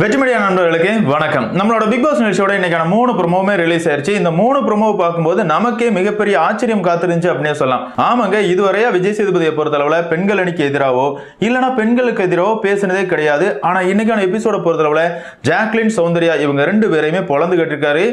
வெற்றி மீடியா நண்பர்களுக்கு வணக்கம். நம்மளோட பிக் பாஸ் நிகழ்ச்சியோட இன்னைக்கான மூணு ப்ரோமோவுமே ரிலீஸ் ஆயிருச்சு. இந்த மூணு ப்ரோமோவை பார்க்கும்போது நமக்கே மிகப்பெரிய ஆச்சரியம் காத்திருந்துச்சு அப்படின்னு சொல்லலாம். ஆமாங்க இதுவரையா விஜய் சேதுபதியை பொறுத்தளவுல பெண்கள் அணிக்கு எதிராவோ இல்லைன்னா பெண்களுக்கு எதிராவோ பேசினதே கிடையாது. ஆனா இன்னைக்கான எபிசோட பொறுத்தளவுல ஜாக்லின் சௌந்தர்யா இவங்க ரெண்டு பேரையுமே பொழந்து கட்டிருக்காரு.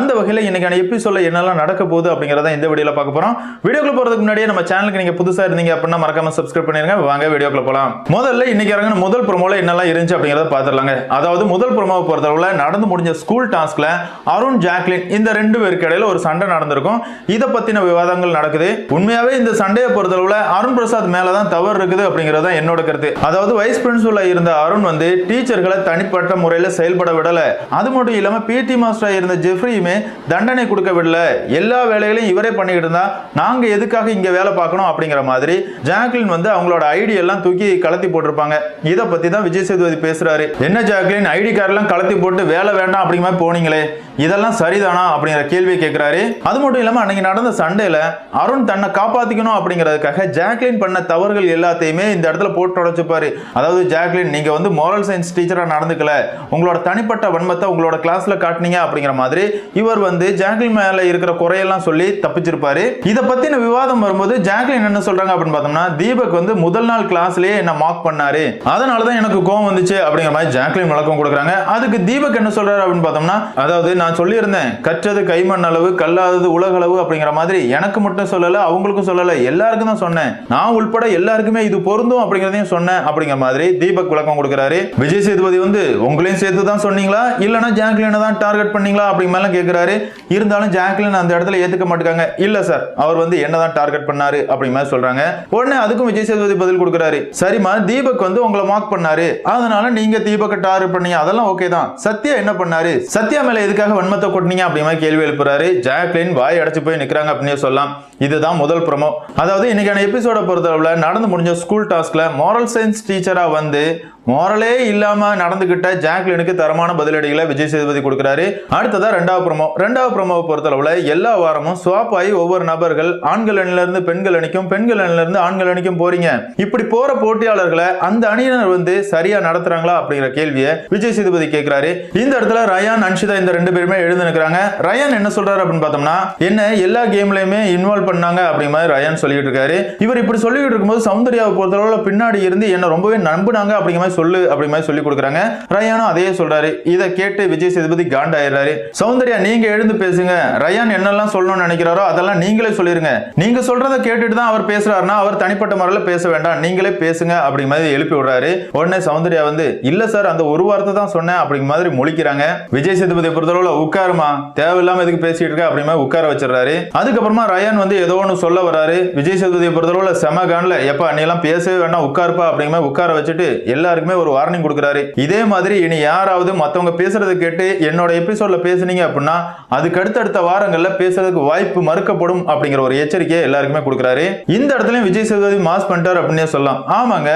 அந்த வகையில் இன்னைக்கான எபிசோட என்னெல்லாம் நடக்க போகுது அப்படிங்கிறத இந்த வீடியோல பார்க்க போறோம். வீடியோக்குள்ள போறதுக்கு முன்னாடியே நம்ம சேனலுக்கு நீங்க புதுசா இருந்தீங்க அப்படின்னா மறக்காம சப்ஸ்கிரைப் பண்ணிருங்க. வாங்க வீடியோக்குள்ள போகலாம் முதல்ல இன்னைக்கு இறங்கின முதல் ப்ரோமோல என்னெல்லாம் இருந்துச்சு அப்படிங்கறத பார்த்துடலாங்க. அதாவது முதல் ப்ரோமோவை பொறுத்தளவில் நடந்து முடிஞ்ச ஸ்கூல் டாஸ்கில் அருண் ஜாக்லின் இந்த ரெண்டு பேருக்கு இடையில ஒரு சண்டை நடந்திருக்கும். இதை பற்றின விவாதங்கள் நடக்குது. உண்மையாகவே இந்த சண்டையை பொறுத்தளவில் அருண் பிரசாத் மேலே தான் தவறு இருக்குது அப்படிங்கிறது தான் என்னோட கருத்து. அதாவது வைஸ் பிரின்சிபலாக இருந்த அருண் வந்து டீச்சர்களை தனிப்பட்ட முறையில் செயல்பட விடலை. அது மட்டும் இல்லாமல் பிடி மாஸ்டராக இருந்த ஜெஃப்ரியுமே தண்டனை கொடுக்க விடல. எல்லா வேலைகளையும் இவரே பண்ணிக்கிட்டு இருந்தா நாங்கள் எதுக்காக இங்கே வேலை பார்க்கணும் அப்படிங்கிற மாதிரி ஜாக்லின் வந்து அவங்களோட ஐடியெல்லாம் தூக்கி கலத்தி போட்டிருப்பாங்க. இதை பற்றி தான் விஜய் சேதுபதி பேசுகிறாரு என்ன ஜாக்லின்? ஐடி கார்டெல்லாம் கலத்தி போட்டு வேலை வேண்டாம் அப்படிங்கிற மாதிரி போனீங்களே இதெல்லாம் சரிதானா அப்படிங்கிற கேள்வி கேட்கிறாரு. அது மட்டும் இல்லாமல் அன்னைக்கு நடந்த சண்டையில் அருண் தன்னை காப்பாற்றிக்கணும் அப்படிங்கிறதுக்காக ஜாக்லின் பண்ண தவறுகள் எல்லாத்தையுமே இந்த இடத்துல போட்டு உடைச்சுப்பாரு. அதாவது ஜாக்லின் நீங்கள் வந்து மோரல் சயின்ஸ் டீச்சராக நடந்துக்கல உங்களோட தனிப்பட்ட வன்மத்தை உங்களோட கிளாஸில் காட்டினீங்க அப்படிங்கிற மாதிரி இவர் வந்து ஜாக்லின் மேலே இருக்கிற குறையெல்லாம் சொல்லி தப்பிச்சிருப்பாரு. இதை பற்றின விவாதம் வரும்போது ஜாக்லின் என்ன சொல்கிறாங்க அப்படின்னு பார்த்தோம்னா தீபக் வந்து முதல் நாள் கிளாஸ்லேயே என்ன மார்க் பண்ணாரு. அதனால தான் எனக்கு கோவம் வந்துச்சு அப்படிங்கிற மாதிரி ஜாக்லின் வழக்கு விளக்கம் கொடுக்குறாங்க. அதுக்கு தீபக் என்ன சொல்றாரு அப்படின்னு பார்த்தோம்னா அதாவது நான் சொல்லியிருந்தேன் கற்றது கைமண் அளவு கல்லாதது உலக அளவு அப்படிங்கிற மாதிரி எனக்கு மட்டும் சொல்லல அவங்களுக்கும் சொல்லல எல்லாருக்கும் தான் சொன்னேன். நான் உள்பட எல்லாருக்குமே இது பொருந்தும் அப்படிங்கிறதையும் சொன்னேன் அப்படிங்கிற மாதிரி தீபக் விளக்கம் கொடுக்குறாரு. விஜய் சேதுபதி வந்து உங்களையும் சேர்த்து தான் சொன்னீங்களா? இல்லைன்னா ஜாக்லினை தான் டார்கெட் பண்ணீங்களா? அப்படிங்கிற மாதிரிலாம் கேட்கிறாரு இருந்தாலும் ஜாக்லின் அந்த இடத்துல ஏத்துக்க மாட்டாங்க இல்ல சார் அவர் வந்து என்னதான் டார்கெட் பண்ணாரு? அப்படிங்கிற மாதிரி சொல்றாங்க. உடனே அதுக்கும் விஜய் சேதுபதி பதில் கொடுக்குறாரு. சரிம்மா தீபக் வந்து உங்களை மார்க் பண்ணாரு. அதனால நீங்க தீபக் டார்கெட் பண்ணீங்க அதெல்லாம் ஓகே தான். சத்யா என்ன பண்ணாரு? சத்யா மேல எதுக்காக வன்மத்தை கொட்டினீங்க அப்படிங்கிற மாதிரி கேள்வி எழுப்புறாரு. ஜாக்லின் வாய் அடைச்சு போய் நிக்கிறாங்க அப்படின்னு சொல்லலாம். இதுதான் முதல் ப்ரமோ அதாவது இன்னைக்கான எபிசோட பொறுத்தளவுல நடந்து முடிஞ்ச ஸ்கூல் டாஸ்க்ல மாரல் சயின்ஸ் டீச்சரா வந்து மோரலே இல்லாம நடந்துகிட்ட ஜாக்லினுக்கு தரமான பதிலடிகளை விஜய் சேதுபதி கொடுக்குறாரு. அடுத்ததா ரெண்டாவது ப்ரமோ ரெண்டாவது ப்ரமோவை பொறுத்தளவுல எல்லா வாரமும் ஸ்வாப் ஆகி ஒவ்வொரு நபர்கள் ஆண்கள் அணில இருந்து பெண்கள் அணிக்கும் பெண்கள் அணில இருந்து ஆண்கள் அணிக்கும் போறீங்க. இப்படி போற போட்டியாளர்களை அந்த அணியினர் வந்து சரியா நடத்துறாங்களா அப்படிங்கிற கேள்வியை விஜய் சேதுபதி கேட்கிறாரு இந்த இடத்துல ரயான் அன்ஷிதா இந்த ரெண்டு பேருமே எழுந்து நிற்கிறாங்க ரயான் என்ன சொல்றாரு அப்படின்னு பார்த்தோம்னா என்ன எல்லா கேம்லயுமே இன்வால்வ் பண்ணாங்க அப்படிங்கிற மாதிரி ரயான் சொல்லிட்டு இருக்காரு. இவர் இப்படி சொல்லிட்டு இருக்கும்போது சௌந்தர்யாவை பொறுத்தளவுல பின்னாடி இருந்து என்ன ரொம்பவே நம்புனாங்க அப்படிங்கிற மாதிரி சொல்லு அப்படிங்கிற மாதிரி சொல்லி கொடுக்குறாங்க. ரயானும் அதையே சொல்றாரு. இதை கேட்டு விஜய் சேதுபதி காண்டாயிடுறாரு சௌந்தர்யா நீங்க எழுந்து பேசுங்க. ரயான் என்னெல்லாம் சொல்லணும்னு நினைக்கிறாரோ அதெல்லாம் நீங்களே சொல்லிருங்க. நீங்க சொல்றதை கேட்டுட்டு தான் அவர் பேசுறாருன்னா அவர் தனிப்பட்ட முறையில் பேச வேண்டாம். நீங்களே பேசுங்க அப்படிங்கிற மாதிரி எழுப்பி விடுறாரு. உடனே சௌந்தர்யா வந்து இல்ல சார் அந்த ஒரு வார்த்தை தான் சொன்னேன் அப்படிங்கிற மாதிரி முழிக்கிறாங்க. விஜய் சேதுபதியை பொறுத்தளவுல உட்காருமா? தேவையில்லாம எதுக்கு பேசிட்டு இருக்க அப்படிங்கிற உட்கார வச்சிடறாரு. அதுக்கப்புறமா ரயான் வந்து ஏதோ ஒன்று சொல்ல வராரு. விஜய் சேதுபதியை பொறுத்தளவுல செம கான்ல எப்பா நீ எல்லாம் பேசவே வேணா உட்காருப்பா அப்படிங்கிற உட்கார வச்சுட்டு எல்லாருக்குமே ஒரு வார்னிங் கொடுக்குறாரு. இதே மாதிரி இனி யாராவது மத்தவங்க பேசுறதை கேட்டு என்னோட எபிசோட்ல பேசுனீங்க அப்படின்னா அதுக்கு அடுத்தடுத்த வாரங்கள்ல பேசுறதுக்கு வாய்ப்பு மறுக்கப்படும் அப்படிங்கிற ஒரு எச்சரிக்கையை எல்லாருக்குமே கொடுக்குறாரு. இந்த இடத்துலயும் விஜய் சேதுபதி மாஸ் பண்ணிட்டார் அப்படின்னே சொல்லலாம். ஆமாங்க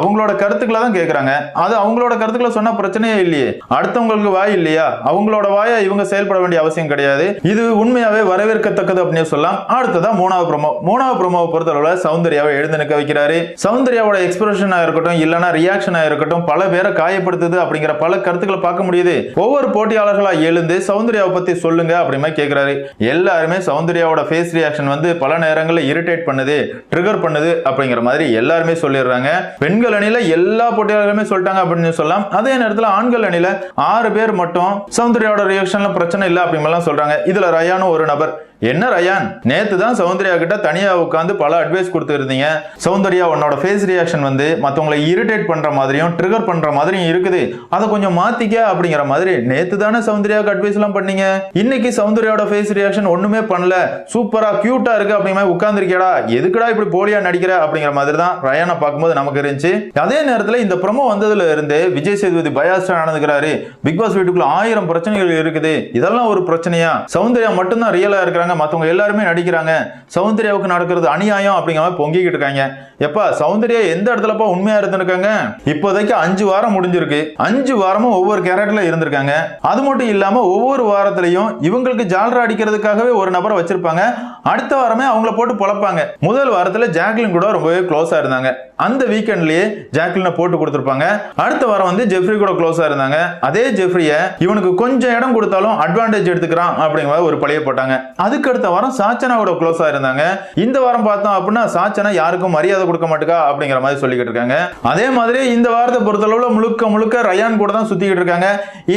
அவங்களோட கருத்துக்களை தான் கேட்கறாங்க அது அவங்களோட கருத்துக்களை சொன்னா பிரச்சனையே இல்லையே. அடுத்தவங்களுக்கு வாய் இல்லையா? அவங்களோட வாயை இவங்க செயல்பட வேண்டிய அவசியம் கிடையாது. இது உண்மையாவே வரவேற்கத்தக்கது அப்படின்னு சொல்லலாம். அடுத்ததான் மூணாவது ப்ரோமோ மூணாவது ப்ரோமோவை பொறுத்தளவுல சௌந்தர்யாவை எழுந்து நிற்க வைக்கிறாரு. சௌந்தர்யாவோட எக்ஸ்பிரஷனா இருக்கட்டும் இல்லைன்னா ரியாக்ஷனா இருக்கட்டும் பல பேரை காயப்படுத்துது அப்படிங்கிற பல கருத்துக்களை பார்க்க முடியுது. ஒவ்வொரு போட்டியாளர்களா எழுந்து சௌந்தர்யாவை பத்தி சொல்லுங்க அப்படிமா கேட்கிறாரு எல்லாருமே சௌந்தர்யாவோட ஃபேஸ் ரியாக்ஷன் வந்து பல நேரங்களில் இரிட்டேட் பண்ணுது ட்ரிகர் பண்ணுது அப்படிங்கிற மாதிரி எல்லாருமே சொல்லிடுறாங்க. பெண்கள் அணியில எல்லா போட்டியாளர்களுமே சொல்லிட்டாங்க அப்படின்னு சொல்லலாம். அதே நேரத்தில் ஆண்கள் அணியில ஆறு பேர் மட்டும் சௌந்தர்யாவோட ரியாக்ஷன்ல பிரச்சனை இல்லை அப்படிங்கலாம் சொல்றாங்க. இதுல ரயானும் ஒரு நபர். என்ன ரயான்? நேத்து தான் சௌந்தர்யா கிட்ட தனியா உட்காந்து பல அட்வைஸ் கொடுத்துருந்தீங்க. சௌந்தர்யா உன்னோட ஃபேஸ் ரியாக்ஷன் வந்து மற்றவங்களை இரிட்டேட் பண்ற மாதிரியும் ட்ரிகர் பண்ற மாதிரியும் இருக்குது. அதை கொஞ்சம் மாத்திக்க அப்படிங்கிற மாதிரி நேத்து தானே சௌந்தர்யாவுக்கு அட்வைஸ் எல்லாம் பண்ணீங்க? இன்னைக்கு சௌந்தர்யாவோட ஃபேஸ் ரியாக்ஷன் ஒண்ணுமே பண்ணல. சூப்பரா கியூட்டா இருக்கு அப்படிங்கிற மாதிரி உட்காந்துருக்கியடா எதுக்குடா இப்படி போலியா நடிக்கிற அப்படிங்கிற மாதிரி தான் ரயானை பார்க்கும்போது நமக்கு இருந்துச்சு. அதே நேரத்தில் இந்த ப்ரமோ வந்ததுல இருந்து விஜய் சேதுபதி பயாஸ்டா நடந்துக்கிறாரு. பிக் பாஸ் வீட்டுக்குள்ள ஆயிரம் பிரச்சனைகள் இருக்குது. இதெல்லாம் ஒரு பிரச்சனையா? சௌந்தர்யா மட்டும்தான் ரியலா இருக்கிறாங்க. நடிக்கிறாங்க மத்தவங்க எல்லாருமே நடிக்கிறாங்க. சௌந்தர்யாவுக்கு நடக்கிறது அநியாயம் அப்படிங்கிற மாதிரி பொங்கிக்கிட்டு இருக்காங்க. எப்பா சௌந்தர்யா எந்த இடத்துலப்பா உண்மையா இருந்திருக்காங்க? இப்போதைக்கு அஞ்சு வாரம் முடிஞ்சிருக்கு. அஞ்சு வாரமும் ஒவ்வொரு கேரக்டர்ல இருந்திருக்காங்க. அது மட்டும் இல்லாம ஒவ்வொரு வாரத்திலையும் இவங்களுக்கு ஜாலரா அடிக்கிறதுக்காகவே ஒரு நபரை வச்சிருப்பாங்க. அடுத்த வாரமே அவங்கள போட்டு பொழப்பாங்க. முதல் வாரத்துல ஜாக்லின் கூட ரொம்பவே க்ளோஸா இருந்தாங்க. அந்த வீக்கெண்ட்லயே ஜாக்லினை போட்டு கொடுத்துருப்பாங்க. அடுத்த வாரம் வந்து ஜெஃப்ரி கூட க்ளோஸா இருந்தாங்க. அதே ஜெஃப்ரிய இவனுக்கு கொஞ்சம் இடம் கொடுத்தாலும் அட்வான்டேஜ் எடுத்துக்கிறான் அப்படிங்கிற ஒரு பழைய போட்டாங்க. அதுக்கு அடுத்த வாரம் சாச்சனாவோட க்ளோஸா இருந்தாங்க. இந்த வாரம் பார்த்தோம் அப்படின்னா சாச்சனா யாருக்கும் மரியாதை கொடுக்க மாட்டுக்கா அப்படிங்கிற மாதிரி சொல்லிக்கிட்டு இருக்காங்க. அதே மாதிரி இந்த வாரத்தை பொறுத்தளவுல முழுக்க முழுக்க ரயான் கூட தான் சுத்திக்கிட்டு இருக்காங்க.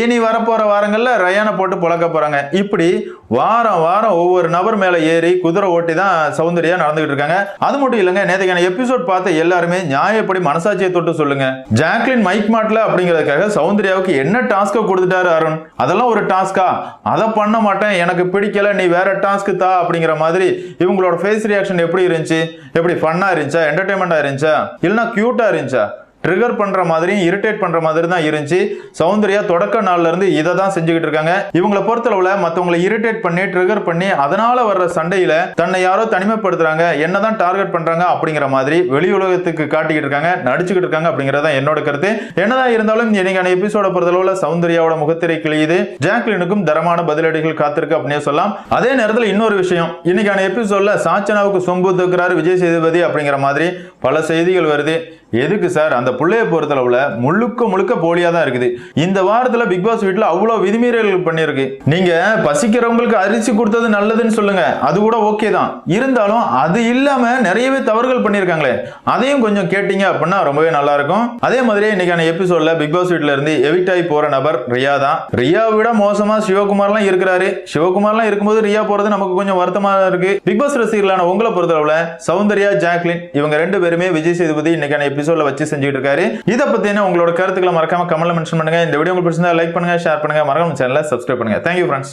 இனி வரப்போற வாரங்கள்ல ரயானை போட்டு பழக்க போறாங்க. இப்படி வாரம் வாரம் ஒவ்வொரு நபர் மேல ஏறி குதிரை ஓட்டி தான் சௌந்தர்யா நடந்துகிட்டு இருக்காங்க. அது மட்டும் இல்லைங்க நேற்றுக்கான எபிசோட் பார்த்த எல்லாருமே நியாயப்படி மனசாட்சியை தொட்டு சொல்லுங்க. ஜாக்லின் மைக் மாட்ல அப்படிங்கிறதுக்காக சௌந்தர்யாவுக்கு என்ன டாஸ்க கொடுத்துட்டாரு அருண்? அதெல்லாம் ஒரு டாஸ்கா அதை பண்ண மாட்டேன் எனக்கு பிடிக்கல நீ வேற டாஸ்க் தா அப்படிங்கிற மாதிரி இவங்களோட ஃபேஸ் ரியாக்ஷன் எப்படி இருந்துச்சு? எப்படி ஃபன்னா இருந்துச்சா? என்டர்டைன்மெண்டா இருந்துச்சா? இல்லைன்னா கியூட்டா இருந்துச்சா? ட்ரிகர் பண்ணுற மாதிரியும் இரிட்டேட் பண்ணுற மாதிரி தான் இருந்துச்சு. சௌந்தர்யா தொடக்க நாள்லேருந்து இதை தான் செஞ்சுக்கிட்டு இருக்காங்க. இவங்கள பொறுத்தளவில் மற்றவங்களை இரிட்டேட் பண்ணி ட்ரிகர் பண்ணி அதனால் வர்ற சண்டையில் தன்னை யாரோ தனிமைப்படுத்துறாங்க என்னதான் டார்கெட் பண்ணுறாங்க அப்படிங்கிற மாதிரி வெளி உலகத்துக்கு காட்டிக்கிட்டு இருக்காங்க நடிச்சுக்கிட்டு இருக்காங்க அப்படிங்கறத என்னோட கருத்து. என்னதான் இருந்தாலும் இன்னைக்கான எபிசோட பொறுத்தளவில் சௌந்தர்யாவோட முகத்திரை கிளியுது ஜாக்லினுக்கும் தரமான பதிலடிகள் காத்திருக்கு அப்படின்னே சொல்லலாம். அதே நேரத்தில் இன்னொரு விஷயம். இன்னைக்கான எபிசோட்ல சாச்சனாவுக்கு சொம்பு தூக்குறாரு விஜய் சேதுபதி அப்படிங்கிற மாதிரி பல செய்திகள் வருது. எதுக்கு சார் அந்த பிள்ளையை பொறுத்தளவுல முழுக்க முழுக்க போலியா தான் இருக்குது. இந்த வாரத்துல பிக் பாஸ் வீட்டில் அவ்வளவு விதிமீறல்கள் பண்ணியிருக்கு. நீங்க பசிக்கிறவங்களுக்கு அரிசி கொடுத்தது நல்லதுன்னு சொல்லுங்க. அது கூட ஓகே தான். இருந்தாலும் அது இல்லாம நிறையவே தவறுகள் பண்ணியிருக்காங்களே. அதையும் கொஞ்சம் கேட்டீங்க அப்படின்னா ரொம்பவே நல்லா இருக்கும் அதே மாதிரி இன்னைக்கான எபிசோட்ல பிக் பாஸ் வீட்ல இருந்து எவிட் ஆகி போற நபர் ரியா தான். ரியாவை விட மோசமா சிவகுமார்லாம் இருக்கிறாரு. சிவகுமார்லாம் இருக்கும்போது ரியா போறது நமக்கு கொஞ்சம் வருத்தமா இருக்கு. பிக் பாஸ் ரசிகர்களான உங்களை பொறுத்தளவுல சௌந்தர்யா ஜாக்லின் இவங்க ரெண்டு பேருமே விஜய் சேதுபதி இன்னைக்கான எபிசோட்ல வச்சு செஞ்சுட்டு இருக்காரு இதை பத்தின உங்களோட கருத்துக்களை மறக்காம கமெண்ட்ல மென்ஷன் பண்ணுங்க. இந்த வீடியோ உங்களுக்கு பிடிச்சிருந்தா லைக் பண்ணுங்க ஷேர் பண்ணுங்க. மறக்காம சேனலை சப்ஸ்கிரைப் பண்ணுங்க. Thank you friends